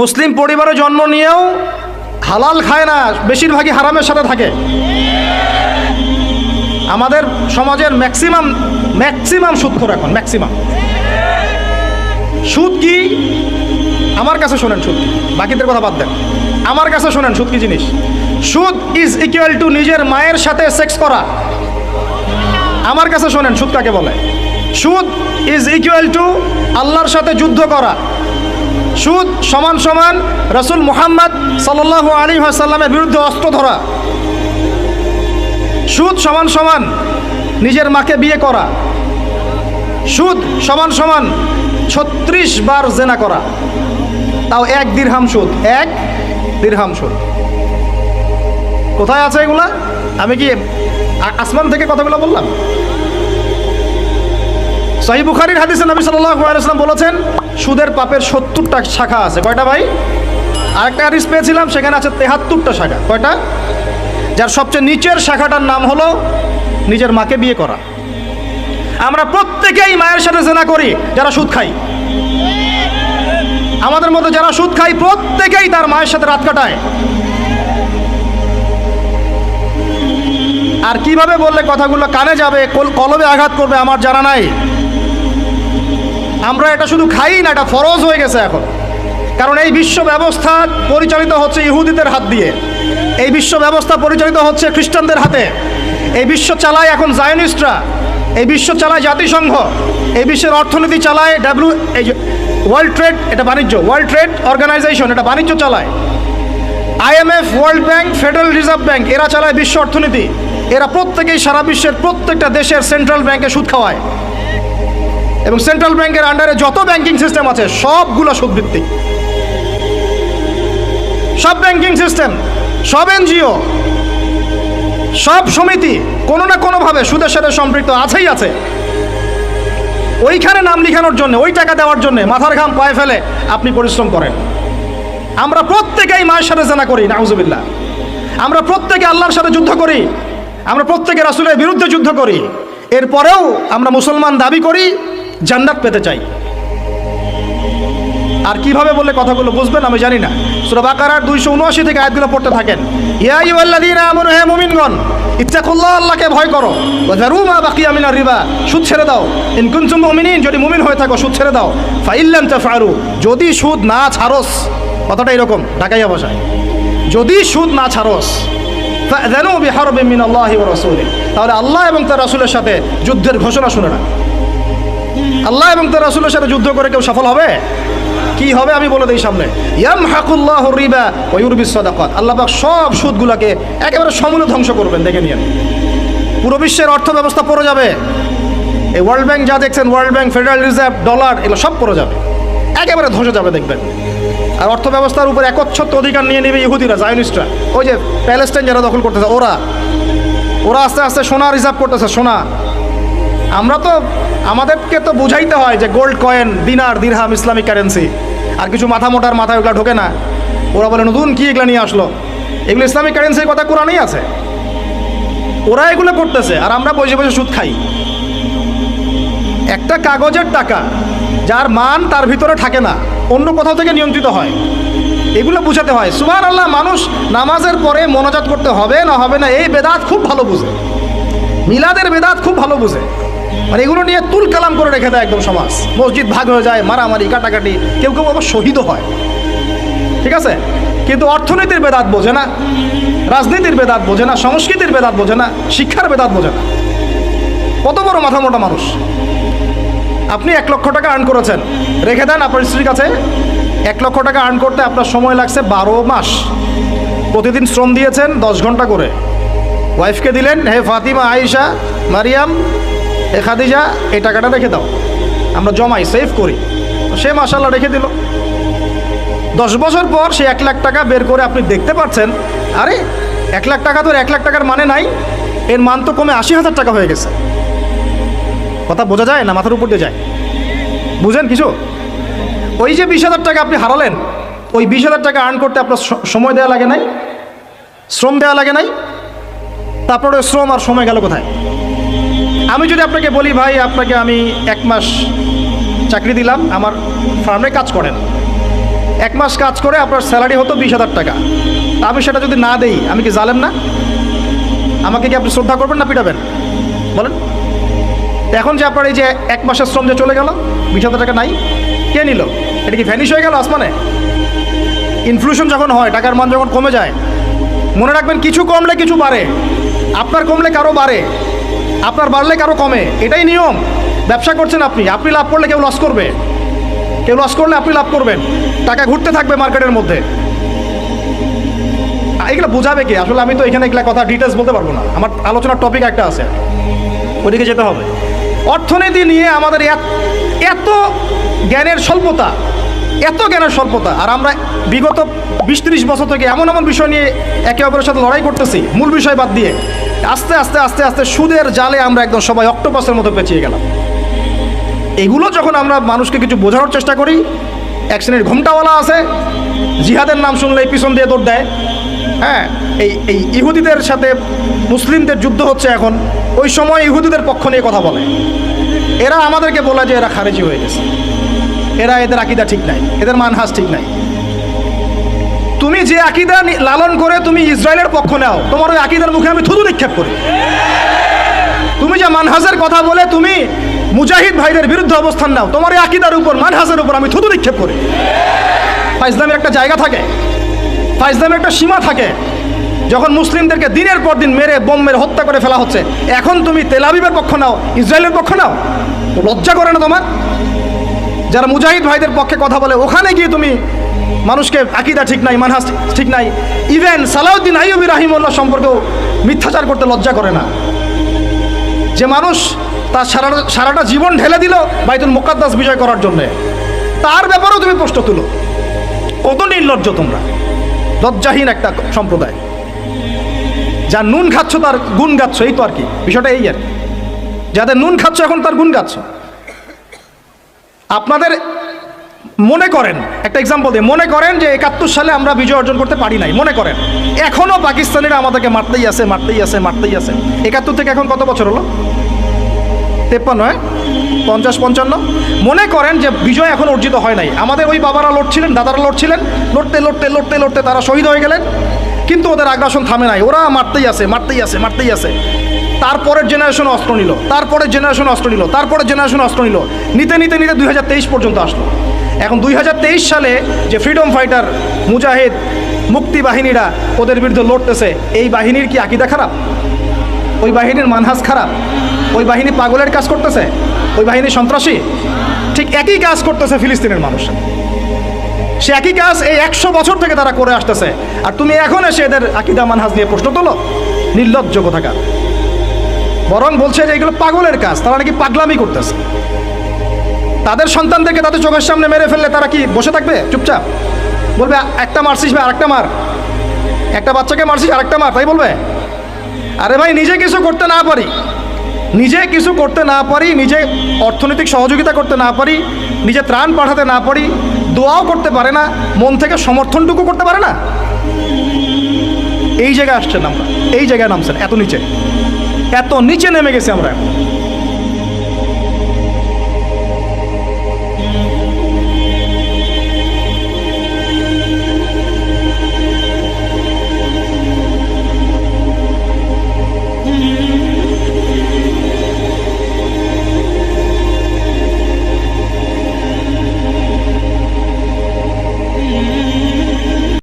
মুসলিম পরিবারে জন্ম নিয়েও হালাল খায় না, বেশিরভাগই হারামের সাথে থাকে। আমাদের সমাজের ম্যাক্সিমাম ম্যাক্সিমাম সুদখোর এখন ম্যাক্সিমাম সুদ কি? আমার কাছে শোনেন সুদ। কি বাকিদের কথা বাদ দেন। আমার কাছে শোনেন সুদ কি জিনিস? সুদ ইজ ইকুয়াল টু নিজের মায়ের সাথে সেক্স করা। আমার কাছে শোনেন সুদ কাকে বলে? সুদ ইজ ইকুয়াল টু আল্লাহর সাথে যুদ্ধ করা। সুদ সমান সমান রসুল মোহাম্মদ সাল্লাহ আলী সাল্লামের বিরুদ্ধে অস্ত্র ধরা। সুদ সমান সমান নিজের মাকে বিয়ে করা। সুদ সমান সমান ছত্রিশ বার জেনা করা। তাও এক দিরহাম সুদ, এক দিরহাম সুদ। কোথায় আছে এগুলা? আমি কি আসমান থেকে কথাগুলো বললাম? সহি বুখারির হাদিসে নবী আলাইহি বলেছেন, সুদের পাপের সত্তরটা শাখা আছে। কয়টা ভাই? আরেকটা হাদিস পেয়েছিলাম, সেখানে আছে তেহাত্তরটা শাখা। কয়টা? যার সবচেয়ে নিচের শাখাটার নাম হলো নিজের মাকে বিয়ে করা। আমরা প্রত্যেকেই মায়ের সাথে জেনা করি, যারা সুদ খাই আমাদের মতো যারা সুদ খাই প্রত্যেকেই তার মায়ের সাথে রাত কাটায়। আর কীভাবে বললে কথাগুলো কানে যাবে, কল- কলবে আঘাত করবে আমার জানা নাই। আমরা এটা শুধু খাই না, এটা ফরজ হয়ে গেছে এখন। কারণ এই বিশ্ব ব্যবস্থা পরিচালিত হচ্ছে ইহুদিদের হাত দিয়ে। এই বিশ্ব ব্যবস্থা পরিচালিত হচ্ছে খ্রিস্টানদের হাতে। এই বিশ্ব চালায় এখন জায়নিস্টরা। এই বিশ্ব চালায় জাতিসংঘ। এই বিশ্বের অর্থনীতি চালায় ডাব্লিউ, এই ওয়ার্ল্ড ট্রেড, এটা বাণিজ্য। ওয়ার্ল্ড ট্রেড অর্গানাইজেশন, এটা বাণিজ্য চালায়। IMF world bank, federal reserve bank, এরা চালায় বিশ্ব অর্থনীতি। এরা প্রত্যেকেই সারা বিশ্বের প্রত্যেকটা দেশের সেন্ট্রাল ব্যাংকে সুদ খাওয়ায়। এবং সেন্ট্রাল ব্যাংকের আন্ডারে যত ব্যাংকিং সিস্টেম আছে, সবগুলো সুদভিত্তিক সব ব্যাংকিং সিস্টেম সব এনজিও সব সমিতি, কোনো না কোনোভাবে সুদের সাথে সম্পৃক্ত আছেই আছে। ওইখানে নাম লিখানোর জন্য, ওই টাকা দেওয়ার জন্য মাথার ঘাম পায়ে ফেলে আপনি পরিশ্রম করেন। আমরা প্রত্যেকেই মায়ের সাথে জানা করি, নাউজুবিল্লাহ। আমরা প্রত্যেকে আল্লাহর সাথে যুদ্ধ করি, আমরা প্রত্যেকে রাসুলের বিরুদ্ধে যুদ্ধ করি। এরপরেও আমরা মুসলমান দাবি করি জান্নাত পেতে চাই। আর কীভাবে বললে কথাগুলো বুঝবেন আমি জানি না। সুরা বাকারার দুইশো উনআশি থেকে আয়াতগুলো পড়তে থাকেন। আমানু, হে মুমিনগণ, ইত্তাকুল্লাহ আল্লাহকে ভয় করো। ওয়া যারু মা বাকিয়া মিনার রিবা, সুদ ছেড়ে দাও। ইন কুনতুম মুমিনিন, যদি মুমিন হয়ে থাকো, সুদ ছেড়ে দাও। ফাইল্লাম তাফআলু, যদি সুদ না ছাড়স, কথাটা এরকম, ঢাকাইয়া ভাষায় যদি সুদ না ছাড়স, ফাযানু বিহারবিন মিনাল্লাহি আল্লাহ রসুল তাহলে আল্লাহ এবং তার রাসূলের সাথে যুদ্ধের ঘোষণা শুনে না আল্লাহ এবং তার রাসূলের সাথে যুদ্ধ করে কেউ সফল হবে? কি হবে? আমি বলে দিই সামনে। ইয়াম হাকুল্লাহ রিবা ওয়ুরবিস সাদাকাত। আল্লাহ পাক সব সুদগুলোকে একেবারে সমূলে ধ্বংস করবেন, দেখে নিন পুরো বিশ্বের অর্থ ব্যবস্থা পড়ে যাবে। এই ওয়ার্ল্ড ব্যাংক যা দেখছেন world bank federal reserve dollar এগুলো সব পড়ে যাবে। একেবারে ধসে যাবে, দেখবেন। আর অর্থ ব্যবস্থার উপর একচ্ছত্ব অধিকার নিয়ে নেবে ইহুদিরা, জায়নিস্টরা। ওই যে প্যালেস্টাইন যারা দখল করতেছে, ওরা। ওরা আস্তে আস্তে সোনা রিজার্ভ করতেছে, সোনা। আমরা তো আমাদেরকে তো বুঝাইতে হয় যে গোল্ড কয়েন দিনার দিরহাম ইসলামিক কারেন্সি আর কিছু মাথা মোটার মাথায় ওগুলো ঢোকে না। ওরা বলে, নতুন কি এগুলো নিয়ে আসলো? এগুলো ইসলামিক কারেন্সির কথা কোরআনেই আছে। ওরা এগুলো করতেছে, আর আমরা বসে বসে সুদ খাই। একটা কাগজের টাকা, যার মান তার ভিতরে থাকে না, অন্য কোথাও থেকে নিয়ন্ত্রিত হয়। এগুলো বুঝাতে হয়। সুবাহ আল্লাহ মানুষ নামাজের পরে মনোজাত করতে হবে না হবে না, এই বেদাত খুব ভালো বুঝে। মিলাদের বেদাত খুব ভালো বুঝে। মানে এগুলো নিয়ে তুল কালাম করে রেখে দেয় একদম সমাজ। মসজিদ ভাগ হয়ে যায়, মারামারি, কাটাকাটি, কেউ কেউ আবার শহীদও হয়। ঠিক আছে? কিন্তু অর্থনীতির বেদাত বোঝে না, রাজনীতির বেদাত বোঝে না, সংস্কৃতির বেদাত বোঝে না, শিক্ষার বেদাত বোঝে না। কত বড় মাথা মোটা মানুষ। আপনি এক লক্ষ টাকা আর্ন করেছেন, রেখে দেন আপনার স্ত্রীর কাছে, এক লক্ষ টাকা আর্ন করতে আপনার সময় লাগছে বারো মাস। প্রতিদিন শ্রম দিয়েছেন দশ ঘণ্টা করে। ওয়াইফকে দিলেন, হে ফাতিমা, আয়েশা, মারিয়াম হে খাদিজা, এই টাকাটা রেখে দাও। আমরা জমাই সেভ করি। সে মাসাল্লাহ রেখে দিল। দশ বছর পর সে এক লাখ টাকা বের করে আপনি দেখতে পাচ্ছেন। আরে, এক লাখ টাকা তো এক লাখ টাকার মানে নাই। এর মান তো কমে আশি হাজার টাকা হয়ে গেছে। কথা বোঝা যায় না? মাথার উপর দিয়ে যায়। বুঝেন কিছু? ওই যে বিশ হাজার টাকা আপনি হারালেন, ওই বিশ হাজার টাকা আর্ন করতে আপনার সময় দেওয়া লাগে নাই, শ্রম দেওয়া লাগে নাই। তারপরে শ্রম আর সময় গেল কোথায়? আমি যদি আপনাকে বলি, ভাই, আপনাকে আমি এক মাস চাকরি দিলাম, আমার ফার্মে কাজ করেন। এক মাস কাজ করে আপনার স্যালারি হতো বিশ হাজার টাকা। তা আমি সেটা যদি না দেই, আমি কি জালেম না? আমাকে কি আপনি শ্রদ্ধা করবেন না পিটাবেন? বলেন। এখন যে আপনার এই যে এক মাসের শ্রম যে চলে গেল, বিশ হাজার টাকা নাই, কে নিল? এটা কি ভ্যানিশ হয়ে গেল আসমানে? ইনফ্লুশন যখন হয়, টাকার মান যখন কমে যায়, মনে রাখবেন কিছু কমলে কিছু বাড়ে, আপনার কমলে কারও বাড়ে। আপনার বাড়লে কারও কমে। এটাই নিয়ম। ব্যবসা করছেন আপনি আপনি লাভ করলে কেউ লস করবে। কেউ লস করলে আপনি লাভ করবেন। টাকা ঘুরতে থাকবে মার্কেটের মধ্যে। এগুলো বোঝাবে কি? আসলে আমি তো এখানে এগুলা কথা ডিটেলস বলতে পারব না। আমার আলোচনার টপিক একটা আছে। ওইদিকে যেতে হবে। অর্থনীতি নিয়ে আমাদের এত জ্ঞানের স্বল্পতা। এত জ্ঞানের স্বল্পতা? আর আমরা বিগত বিশ ত্রিশ বছর থেকে এমন এমন বিষয় নিয়ে একে অপরের সাথে লড়াই করতেছি, মূল বিষয় বাদ দিয়ে। আস্তে আস্তে আস্তে আস্তে সুদের জালে আমরা একদম সবাই অক্টোপাসের মতো পেঁচিয়ে গেলাম। এগুলো যখন আমরা মানুষকে কিছু বোঝানোর চেষ্টা করি, এক শ্রেণির ঘোমটাওয়ালা আছে, জিহাদের নাম শুনলেই পিছন দিয়ে দৌড় দেয়। হ্যাঁ এই এই ইহুদিদের সাথে মুসলিমদের যুদ্ধ হচ্ছে এখন, ওই সময় ইহুদিদের পক্ষ নিয়ে কথা বলে। এরা আমাদেরকে বলে যে এরা খারেজি হয়ে গেছে। এরা এদের আকিদা ঠিক নাই, এদের মানহাস ঠিক নাই। তুমি যে আকিদা লালন করে তুমি ইসরায়েলের পক্ষ নাও, তোমার ওই আকিদার মুখে আমি থুতু নিক্ষেপ করি। তুমি যে মানহাজের কথা বলে তুমি মুজাহিদ ভাইদের বিরুদ্ধে অবস্থান নাও, তোমার এই আকিদার উপর, মানহাজের উপর আমি থুতু নিক্ষেপ করি। ফাইজলামের একটা জায়গা থাকে ফাইজলামের একটা সীমা থাকে, যখন মুসলিমদেরকে দিনের পর দিন মেরে, বোম মেরে হত্যা করে ফেলা হচ্ছে, এখন তুমি তেলাবিবের পক্ষ নাও, ইসরায়েলের পক্ষ নাও, লজ্জা করে না তোমার? যারা মুজাহিদ ভাইদের পক্ষে কথা বলে, ওখানে গিয়ে তুমি মানুষকে আকিদা ঠিক নাই, মানহাস ঠিক নাই। ইভেন সালাউদ্দিন আইয়ুবি রাহিমুল্লাহ সম্পর্কেও মিথ্যাচার করতে লজ্জা করে না। যে মানুষ তার সারা, সারাটা জীবন ঢেলে দিল বাইতুল মোকাদ্দাস বিজয় করার জন্যে। তার ব্যাপারেও তুমি প্রশ্ন তুলো। কত নির্লজ্জ তোমরা। লজ্জাহীন একটা সম্প্রদায়। যা নুন খাচ্ছ তার গুণ গাচ্ছ, এই তো আর কি। বিষয়টা এই আর কি। যাদের নুন খাচ্ছ, এখন তার গুণ গাচ্ছ। আপনাদের মনে করেন, একটা এক্সাম্পল দিয়ে, মনে করেন যে একাত্তর সালে আমরা বিজয় অর্জন করতে পারি নাই, মনে করেন। এখনও পাকিস্তানিরা আমাদেরকে মারতেই আছে মারতেই আছে মারতেই আছে। একাত্তর থেকে এখন কত বছর হলো? তেপ্পান্ন হ্যাঁ? পঞ্চাশ, পঞ্চান্ন? মনে করেন যে বিজয় এখন অর্জিত হয় নাই। আমাদের ওই বাবারা লড়ছিলেন, দাদারা লড়ছিলেন, লড়তে লড়তে লড়তে লড়তে তারা শহীদ হয়ে গেলেন। কিন্তু ওদের আগ্রাসন থামে নাই। ওরা মারতেই আছে মারতেই আছে মারতেই আছে। তারপরের জেনারেশন অস্ত্র নিল, তারপরের জেনারেশন অস্ত্র নিল, তারপরের জেনারেশন অস্ত্র নিল। নিতে নিতে নিতে দুই হাজার তেইশ পর্যন্ত আসলো। এখন দুই হাজার তেইশ সালে যে ফ্রিডম ফাইটার মুজাহিদ মুক্তি বাহিনীরা ওদের বিরুদ্ধে লড়তেছে, এই বাহিনীর কি আকিদা খারাপ? ওই বাহিনীর মানহাজ খারাপ? ওই বাহিনী পাগলের কাজ করতেছে? ওই বাহিনী সন্ত্রাসী? ঠিক একই কাজ করতেছে ফিলিস্তিনের মানুষ। সে একই কাজ এই একশো বছর থেকে তারা করে আসতেছে। আর তুমি এখন এসে এদের আকিদা মানহাজ নিয়ে প্রশ্ন তোলো? নির্লজ্জ কোথাকার? বরং বলছে যে এগুলো পাগলের কাজ, তারা নাকি পাগলামি করতেছে। তাদের সন্তানদেরকে তাদের চোখের সামনে মেরে ফেললে তারা কি বসে থাকবে? চুপচাপ। বলবে, একটা মারছিস ভাই, আরেকটা মার। একটা বাচ্চাকে মারছিস, আরেকটা মার। তাই বলবে? আরে ভাই, নিজে কিছু করতে না পারি। নিজে কিছু করতে না পারি, নিজে অর্থনৈতিক সহযোগিতা করতে না পারি, নিজে ত্রাণ পাঠাতে না পারি, দোয়াও করতে পারে না, মন থেকে সমর্থনটুকু করতে পারে না। এই জায়গায় আসছেন আমরা, এই জায়গায় নামছেন, এত নিচে। এত নিচে নেমে গেছি আমরা।